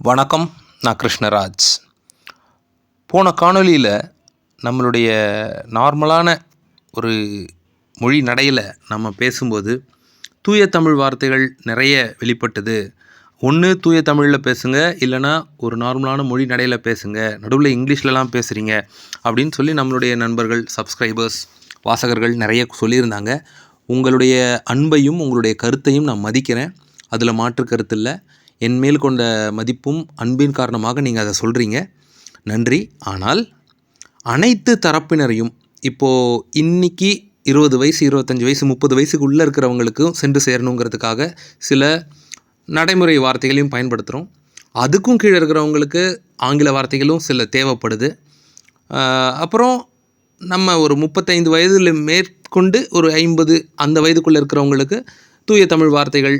வணக்கம் நான் கிருஷ்ணராஜ். போன காணொளியில் நம்மளுடைய நார்மலான ஒரு மொழி நடையில் நம்ம பேசும்போது தூய தமிழ் வார்த்தைகள் நிறைய வெளிப்பட்டது. ஒன்று தூய தமிழில் பேசுங்க இல்லைன்னா ஒரு நார்மலான மொழி நடையில் பேசுங்க நடுவில் இங்கிலீஷ்லலாம் பேசுகிறீங்க அப்படின்னு சொல்லி நம்மளுடைய நண்பர்கள் சப்ஸ்கிரைபர்ஸ் வாசகர்கள் நிறைய சொல்லியிருந்தாங்க. உங்களுடைய அன்பையும் உங்களுடைய கருத்தையும் நான் மதிக்கிறேன். அதில் மாற்று கருத்து இல்லை. என் மேல் கொண்ட மதிப்பும் அன்பின் காரணமாக நீங்கள் அதை சொல்கிறீங்க நன்றி. ஆனால் அனைத்து தரப்பினரையும் இப்போது இன்னைக்கு இருபது வயசு இருபத்தஞ்சி வயசு முப்பது வயசுக்குள்ளே இருக்கிறவங்களுக்கும் சென்று சேரணுங்கிறதுக்காக சில நடைமுறை வார்த்தைகளையும் பயன்படுத்துகிறோம் அதுக்கும் கீழே இருக்கிறவங்களுக்கு ஆங்கில வார்த்தைகளும் சில தேவைப்படுது. அப்புறம் நம்ம ஒரு முப்பத்தைந்து வயதில் மேற்கொண்டு ஒரு ஐம்பது அந்த வயதுக்குள்ளே இருக்கிறவங்களுக்கு தூய தமிழ் வார்த்தைகள்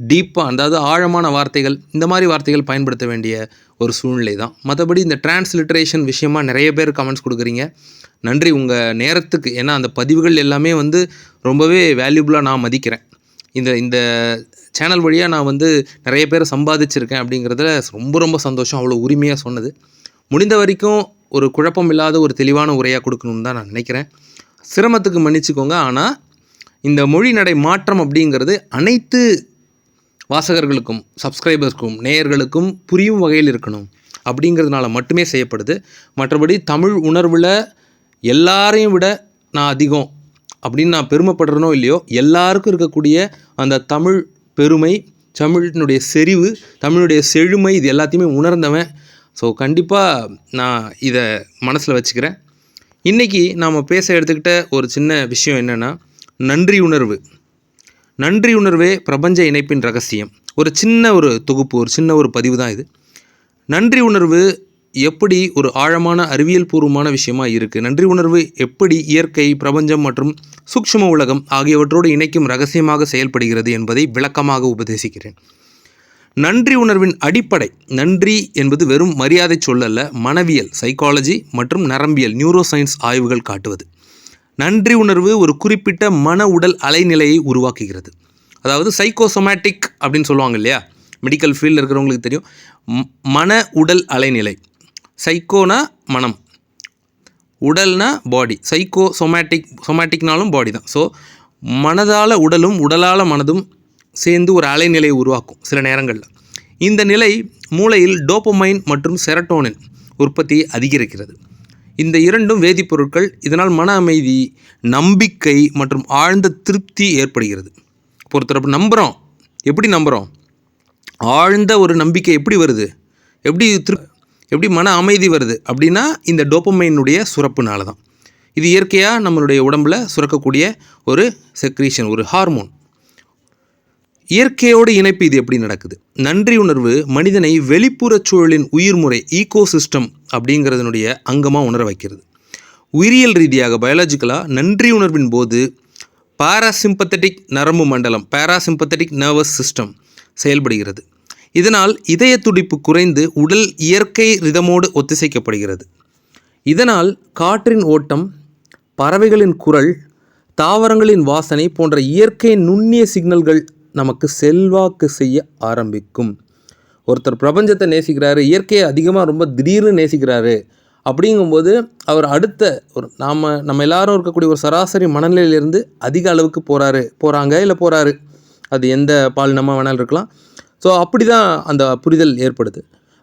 டீப்பாக அதாவது ஆழமான வார்த்தைகள் இந்த மாதிரி வார்த்தைகள் பயன்படுத்த வேண்டிய ஒரு சூழ்நிலை தான். மற்றபடி இந்த டிரான்ஸ்லிட்ரேஷன் விஷயமா நிறைய பேர் கமெண்ட்ஸ் கொடுக்குறீங்க. நன்றி உங்கள் நேரத்துக்கு. ஏன்னா அந்த பதிவுகள் எல்லாமே வந்து ரொம்பவே வேல்யூபுளாக நான் மதிக்கிறேன். இந்த இந்த சேனல் வழியாக நான் வந்து நிறைய பேரை சம்பாதிச்சிருக்கேன் அப்படிங்கிறதுல ரொம்ப ரொம்ப சந்தோஷம். அவ்வளோ உரிமையாக சொன்னது. முடிந்த வரைக்கும் ஒரு குழப்பம் இல்லாத ஒரு தெளிவான உரையாக கொடுக்கணும்னு தான் நான் நினைக்கிறேன். சிரமத்துக்கு மன்னிச்சுக்கோங்க. ஆனால் இந்த மொழி நடை மாற்றம் அப்படிங்கிறது அனைத்து வாசகர்களுக்கும் சப்ஸ்கிரைபர்ஸ்க்கும் நேயர்களுக்கும் புரியும் வகையில் இருக்கணும். அப்படிங்கிறதுனால மட்டுமே செய்யப்படுது. மற்றபடி தமிழ் உணர்வில் எல்லாரையும் விட நான் அதிகம் அப்படின்னு நான் பெருமைப்படுறனோ இல்லையோ எல்லாருக்கும் இருக்கக்கூடிய அந்த தமிழ் பெருமை தமிழினுடைய செறிவு தமிழுடைய செழுமை இது எல்லாத்தையுமே உணர்ந்தவன். ஸோ கண்டிப்பாக நான் இதை மனசில் வச்சுக்கிறேன். இன்றைக்கி நாம் பேச எடுத்துக்கிட்ட ஒரு சின்ன விஷயம் என்னென்னா நன்றி உணர்வு நன்றி உணர்வே பிரபஞ்ச இணைப்பின் ரகசியம். ஒரு சின்ன ஒரு தொகுப்பு ஒரு சின்ன ஒரு பதிவு தான் இது. நன்றி உணர்வு எப்படி ஒரு ஆழமான அறிவியல் பூர்வமான விஷயமா இருக்குது நன்றி உணர்வு எப்படி இயற்கை பிரபஞ்சம் மற்றும் சூக்ஷ்ம உலகம் ஆகியவற்றோடு இணைக்கும் ரகசியமாக செயல்படுகிறது என்பதை விளக்கமாக உபதேசிக்கிறேன். நன்றி உணர்வின் அடிப்படை நன்றி என்பது வெறும் மரியாதை சொல்லல்ல மனவியல் சைக்காலஜி மற்றும் நரம்பியல் நியூரோ சயின்ஸ் ஆய்வுகள் காட்டுவது. நன்றி உணர்வு ஒரு குறிப்பிட்ட மன உடல் அலைநிலையை உருவாக்குகிறது. அதாவது சைக்கோசொமேட்டிக் அப்படின்னு சொல்லுவாங்க இல்லையா? மெடிக்கல் ஃபீல்டில் இருக்கிறவங்களுக்கு தெரியும். ம- மன உடல் அலைநிலை. சைக்கோனா மனம். உடல்னா பாடி சைக்கோ சொமேட்டிக் சொமேட்டிக்னாலும் பாடி தான். ஸோ மனதால் உடலும் உடலால் மனதும் சேர்ந்து ஒரு அலைநிலையை உருவாக்கும் சில நேரங்களில். இந்த நிலை மூளையில் டோப்பமைன் மற்றும் செரட்டோனின் உற்பத்தியை அதிகரிக்கிறது. இந்த இரண்டும் வேதிப்பொருட்கள். இதனால் மன அமைதி நம்பிக்கை மற்றும் ஆழ்ந்த திருப்தி ஏற்படுகிறது. பொறுத்தரப்பு நம்புகிறோம் எப்படி நம்புகிறோம் ஆழ்ந்த ஒரு நம்பிக்கை எப்படி வருது? எப்படி திரு எப்படி மன அமைதி வருது? அப்படின்னா இந்த டோப்பமைனுடைய சுரப்புனால தான் இது இயற்கையாக நம்மளுடைய உடம்புல சுரக்கக்கூடிய ஒரு செக்ரீஷன் ஒரு ஹார்மோன் இயற்கையோடு இணைப்பு இது எப்படி நடக்குது? நன்றி உணர்வு மனிதனை வெளிப்புறச் சூழலின் உயிர்முறை ஈகோசிஸ்டம் அப்படிங்கிறதனுடைய அங்கமாக உணர வைக்கிறது. உயிரியல் ரீதியாக பயாலஜிக்கலாக நன்றி உணர்வின் போது பாராசிம்பத்தட்டிக் நரம்பு மண்டலம் பாராசிம்பத்தட்டிக் நர்வஸ் சிஸ்டம் செயல்படுகிறது. இதனால் இதய துடிப்பு குறைந்து உடல் இயற்கை ரிதமோடு ஒத்திசைக்கப்படுகிறது. இதனால் காற்றின் ஓட்டம் பறவைகளின் குரல் தாவரங்களின் வாசனை போன்ற இயற்கை நுண்ணிய சிக்னல்கள் நமக்கு செல்வாக்கு செய்ய ஆரம்பிக்கும். ஒருத்தர் பிரபஞ்சத்தை நேசிக்கிறாரு இயற்கையை அதிகமாக ரொம்ப திடீர்னு நேசிக்கிறாரு அப்படிங்கும்போது அவர் அடுத்த ஒரு நாம் நம்ம எல்லாரும் இருக்கக்கூடிய ஒரு சராசரி மனநிலையிலேருந்து அதிக அளவுக்கு போகிறாரு போகிறாங்க இல்லை போகிறாரு அது எந்த பாலினமாக வேணாலும் இருக்கலாம். ஸோ அப்படி தான் அந்த புரிதல் ஏற்படுது.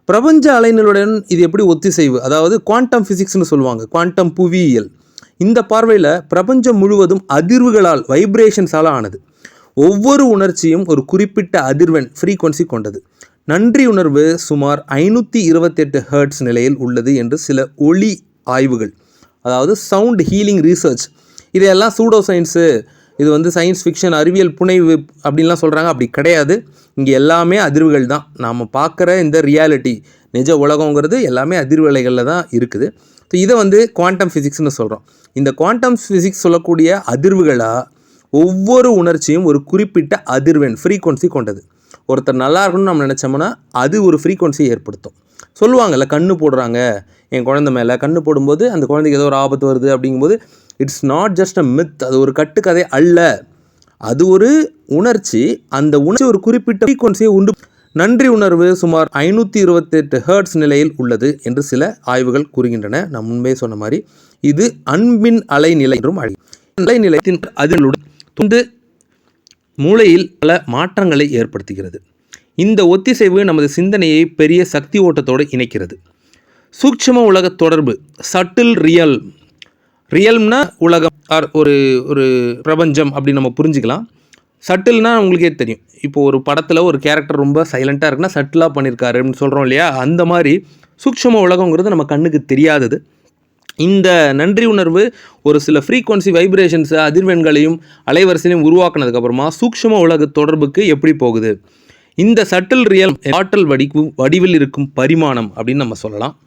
பிரபஞ்ச அலைநிலையுடன் இது எப்படி ஒத்திசைவு? அதாவது குவாண்டம் ஃபிசிக்ஸ்னு சொல்லுவாங்க குவாண்டம் புவியியல். இந்த பார்வையில் பிரபஞ்சம் முழுவதும் அதிர்வுகளால் வைப்ரேஷன்ஸால் ஆனது. ஒவ்வொரு உணர்ச்சியும் ஒரு குறிப்பிட்ட அதிர்வெண் ஃப்ரீக்வன்சி கொண்டது. நன்றி உணர்வு சுமார் ஐநூற்றி இருபத்தெட்டு ஹெர்ட்ஸ் நிலையில் உள்ளது என்று சில ஒளி ஆய்வுகள் அதாவது சவுண்ட் ஹீலிங் ரீசர்ச் இதையெல்லாம் சூடோ சயின்ஸு இது வந்து சயின்ஸ் ஃபிக்ஷன் அறிவியல் புனைவு அப்படின்லாம் சொல்கிறாங்க அப்படி கிடையாது. இங்கே எல்லாமே அதிர்வுகள் தான். நாம் பார்க்குற இந்த ரியாலிட்டி நிஜ உலகங்கிறது எல்லாமே அதிர்வலைகளில் தான் இருக்குது. ஸோ இதை வந்து குவாண்டம் ஃபிசிக்ஸ்னு சொல்கிறோம் இந்த குவாண்டம் ஃபிசிக்ஸ் சொல்லக்கூடிய அதிர்வுகளாக ஒவ்வொரு உணர்ச்சியும் ஒரு குறிப்பிட்ட அதிர்வெண் ஃப்ரீக்வன்சி கொண்டது. ஒருத்தர் நல்லா இருக்கணும்னு நம்ம நினச்சோம்னா அது ஒரு ஃப்ரீக்வன்சியை ஏற்படுத்தும். சொல்லுவாங்கல்ல கண்ணு போடுறாங்க. என் குழந்தை மேலே கண்ணு போடும்போது அந்த குழந்தைக்கு ஏதோ ஒரு ஆபத்து வருது அப்படிங்கும்போது it's not just a myth அது ஒரு கட்டுக்கதை அல்ல. அது ஒரு உணர்ச்சி. அந்த உணர்ச்சி ஒரு குறிப்பிட்ட ஃப்ரீக்வன்சியை உண்டு. நன்றி உணர்வு சுமார் ஐநூற்றி இருபத்தெட்டு ஹேர்ட்ஸ் நிலையில் உள்ளது என்று சில ஆய்வுகள் கூறுகின்றன. நான் முன்பே சொன்ன மாதிரி இது அன்பின் அலைநிலை என்றும் அழை அலைநிலையத்தின் அதிலுடன் துண்டு மூளையில் பல மாற்றங்களை ஏற்படுத்துகிறது. இந்த ஒத்திசைவு நமது சிந்தனையை பெரிய சக்தி ஓட்டத்தோடு இணைக்கிறது. சூட்சம உலக தொடர்பு சட்டில் ரியல். ரியல்னா உலகம் ஆர் ஒரு ஒரு பிரபஞ்சம் அப்படி நம்ம புரிஞ்சுக்கலாம். சட்டில்னால் உங்களுக்கே தெரியும். இப்போது ஒரு படத்தில் ஒரு கேரக்டர் ரொம்ப சைலண்ட்டாக இருக்குன்னா சட்டிலாக பண்ணியிருக்காரு அப்படின்னு சொல்கிறோம் இல்லையா? அந்த மாதிரி சூக்ஷ்ம உலகங்கிறது நம்ம கண்ணுக்கு தெரியாதது. இந்த நன்றி உணர்வு ஒரு சில ஃப்ரீக்வன்சி வைப்ரேஷன்ஸை அதிர்வெண்களையும் அலைவரிசையும் உருவாக்குனதுக்கப்புறமா சூக்ஷ்ம உலக தொடர்புக்கு எப்படி போகுது? இந்த சட்டில் ரியல் ஆற்றல் வடிவு வடிவில் இருக்கும் பரிமாணம் அப்படின்னு நம்ம சொல்லலாம்.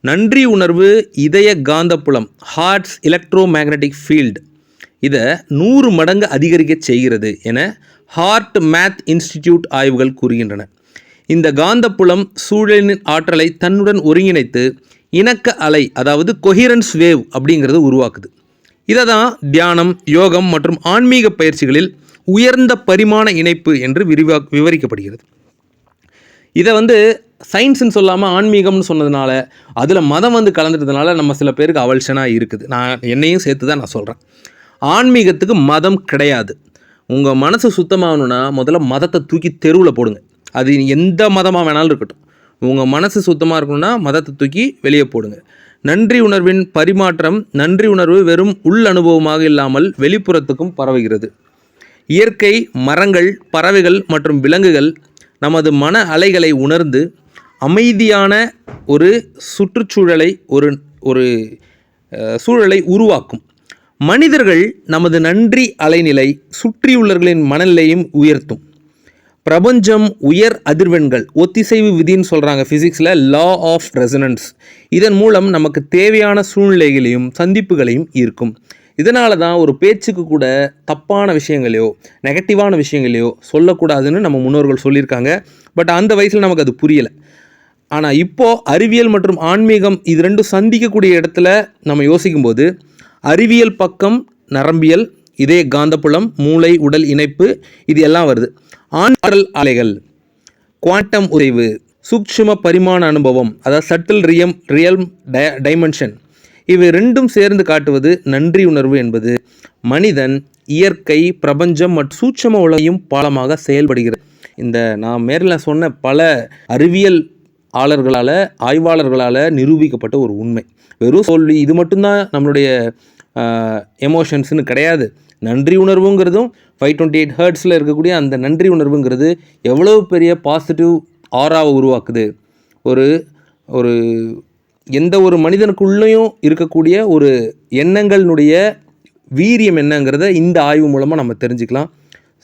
நன்றி உணர்வு இதய காந்தப்புலம் ஹார்ட்ஸ் எலக்ட்ரோ மேக்னட்டிக் ஃபீல்டு இதை நூறு மடங்கு அதிகரிக்க செய்கிறது என ஹார்ட் மேத் இன்ஸ்டிடியூட் ஆய்வுகள் கூறுகின்றன. இந்த காந்தப்புலம் சூழலின் ஆற்றலை தன்னுடன் ஒருங்கிணைத்து இணக்க அலை அதாவது கொஹிரன்ஸ் வேவ் அப்படிங்கிறது உருவாக்குது. இதை தான் தியானம் யோகம் மற்றும் ஆன்மீக பயிற்சிகளில் உயர்ந்த பரிமாண இணைப்பு என்று விரிவா விவரிக்கப்படுகிறது. இதை வந்து சயின்ஸ்னு சொல்லாமல் ஆன்மீகம்னு சொன்னதுனால அதில் மதம் வந்து கலந்துட்டதுனால நம்ம சில பேருக்கு அவல்ஷனாக இருக்குது. நான் என்னையும் சேர்த்து தான் நான் சொல்கிறேன் ஆன்மீகத்துக்கு மதம் கிடையாது. உங்கள் மனசு சுத்தமாகணுன்னா முதல்ல மதத்தை தூக்கி தெருவில் போடுங்க. அது எந்த மதமாக வேணாலும் இருக்கட்டும். உங்கள் மனசு சுத்தமாக இருக்கணும்னா மதத்தை தூக்கி வெளியே போடுங்க. நன்றி உணர்வின் பரிமாற்றம் நன்றி உணர்வு வெறும் உள் அனுபவமாக இல்லாமல் வெளிப்புறத்துக்கும் பரவுகிறது. இயற்கை மரங்கள் பறவைகள் மற்றும் விலங்குகள் நமது மன அலைகளை உணர்ந்து அமைதியான ஒரு சுற்றுச்சூழலை ஒரு ஒரு சூழலை உருவாக்கும். மனிதர்கள் நமது நன்றி அலைநிலை சுற்றியுள்ளவர்களின் மனநிலையும் உயர்த்தும். பிரபஞ்சம் உயர் அதிர்வெண்கள் ஒத்திசைவு விதின்னு சொல்கிறாங்க ஃபிசிக்ஸில் லா ஆஃப் ரெசனன்ஸ் இதன் மூலம் நமக்கு தேவையான சூழ்நிலைகளையும் சந்திப்புகளையும் ஈர்க்கும். இதனால தான் ஒரு பேச்சுக்கு கூட தப்பான விஷயங்களையோ நெகட்டிவான விஷயங்களையோ சொல்லக்கூடாதுன்னு நம்ம முன்னோர்கள் சொல்லியிருக்காங்க. பட் அந்த வயசில் நமக்கு அது புரியலை. ஆனால் இப்போது அறிவியல் மற்றும் ஆன்மீகம் இது ரெண்டும் சந்திக்கக்கூடிய இடத்துல நம்ம யோசிக்கும்போது அறிவியல் பக்கம் நரம்பியல் இதே காந்தப்புலம் மூளை உடல் இணைப்பு இது எல்லாம் வருது. ஆற்றல் அலைகள் குவாண்டம் உறைவு சூக்ஷ்ம பரிமாண அனுபவம் அதாவது சட்டில் ரியம் ரியல் டைமென்ஷன். இவை ரெண்டும் சேர்ந்து காட்டுவது நன்றி உணர்வு என்பது. மனிதன் இயற்கை பிரபஞ்சம் மற்றும் சூட்சம உலகையும் பாலமாக செயல்படுகிறது. இந்த நான் மேரில் சொன்ன பல அறிவியல் ஆளர்களால் ஆய்வாளர்களால் நிரூபிக்கப்பட்ட ஒரு உண்மை. வெறும் சொல்லி இது மட்டும்தான் நம்மளுடைய எமோஷன்ஸ்னு கிடையாது. நன்றி உணர்வுங்கிறதும் ஃபைவ் டுவெண்ட்டி எயிட் ஹர்ட்ஸில் இருக்கக்கூடிய அந்த நன்றி உணர்வுங்கிறது எவ்வளோ பெரிய பாசிட்டிவ் ஆராவை உருவாக்குது? ஒரு ஒரு எந்த ஒரு மனிதனுக்குள்ளேயும் இருக்கக்கூடிய ஒரு எண்ணங்களினுடைய வீரியம் என்னங்கிறத இந்த ஆய்வு மூலமாக நம்ம தெரிஞ்சுக்கலாம்.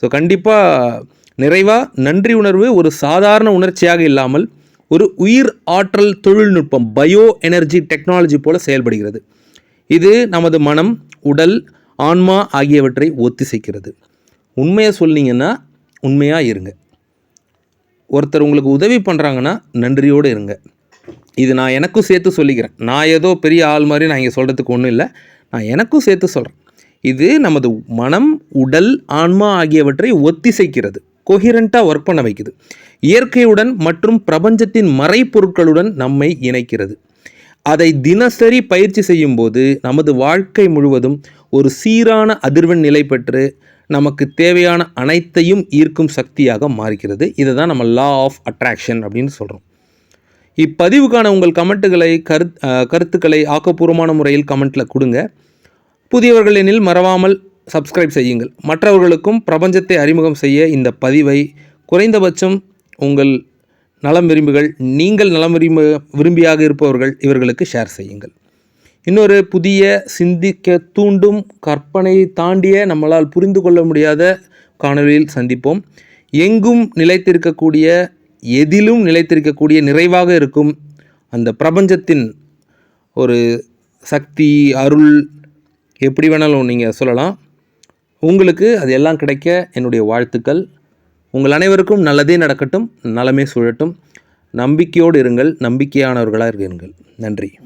ஸோ கண்டிப்பாக நிறைவாக நன்றி உணர்வு ஒரு சாதாரண உணர்ச்சியாக இல்லாமல் ஒரு உயிர் ஆற்றல் தொழில்நுட்பம் பயோ எனர்ஜி டெக்னாலஜி போல் செயல்படுகிறது. இது நமது மனம் உடல் ஆன்மா ஆகியவற்றை ஒத்திசைக்கிறது. உண்மையை சொன்னீங்கன்னா உண்மையாக இருங்க. ஒருத்தர் உங்களுக்கு உதவி பண்ணுறாங்கன்னா நன்றியோடு இருங்க. இது நான் எனக்கும் சேர்த்து சொல்லிக்கிறேன். நான் ஏதோ பெரிய ஆள் மாதிரி நான் இங்கே சொல்கிறதுக்கு ஒன்றும் இல்லை. நான் எனக்கும் சேர்த்து சொல்கிறேன் இது நமது மனம் உடல் ஆன்மா ஆகியவற்றை ஒத்திசைக்கிறது. கொஹிரண்ட்டாக ஒர்க் பண்ண வைக்குது. இயற்கையுடன் மற்றும் பிரபஞ்சத்தின் மறைப்பொருட்களுடன் நம்மை இணைக்கிறது. அதை தினசரி பயிற்சி செய்யும்போது நமது வாழ்க்கை முழுவதும் ஒரு சீரான அதிர்வெண் நிலை பெற்று நமக்கு தேவையான அனைத்தையும் ஈர்க்கும் சக்தியாக மாறுகிறது. இதை தான் நம்ம லா ஆஃப் அட்ராக்ஷன் அப்படின்னு சொல்கிறோம் இப்பதிவுக்கான உங்கள் கமெண்ட்டுகளை கருத் கருத்துக்களை ஆக்கப்பூர்வமான முறையில் கமெண்ட்டில் கொடுங்க. புதியவர்கள் எனில் மறவாமல் சப்ஸ்கிரைப் செய்யுங்கள். மற்றவர்களுக்கும் பிரபஞ்சத்தை அறிமுகம் செய்ய இந்த பதிவை குறைந்தபட்சம் உங்கள் நலம் விரும்புகள் நீங்கள் நலம் விரும்ப விரும்பியாக இருப்பவர்கள் இவர்களுக்கு ஷேர் செய்யுங்கள். இன்னொரு புதிய சிந்திக்க தூண்டும் கற்பனையை தாண்டிய நம்மளால் புரிந்து கொள்ள முடியாத காணொளியில் சந்திப்போம். எங்கும் நிலைத்திருக்கக்கூடிய எதிலும் நிலைத்திருக்கக்கூடிய நிறைவாக இருக்கும் அந்த பிரபஞ்சத்தின் ஒரு சக்தி அருள் எப்படி வேணாலும் நீங்கள் சொல்லலாம். உங்களுக்கு அது எல்லாம் கிடைக்க என்னுடைய வாழ்த்துக்கள். உங்கள் அனைவருக்கும் நல்லதே நடக்கட்டும் நலமே சுழட்டும். நம்பிக்கையோடு இருங்கள் நம்பிக்கையானவர்களாக இருங்கள். நன்றி.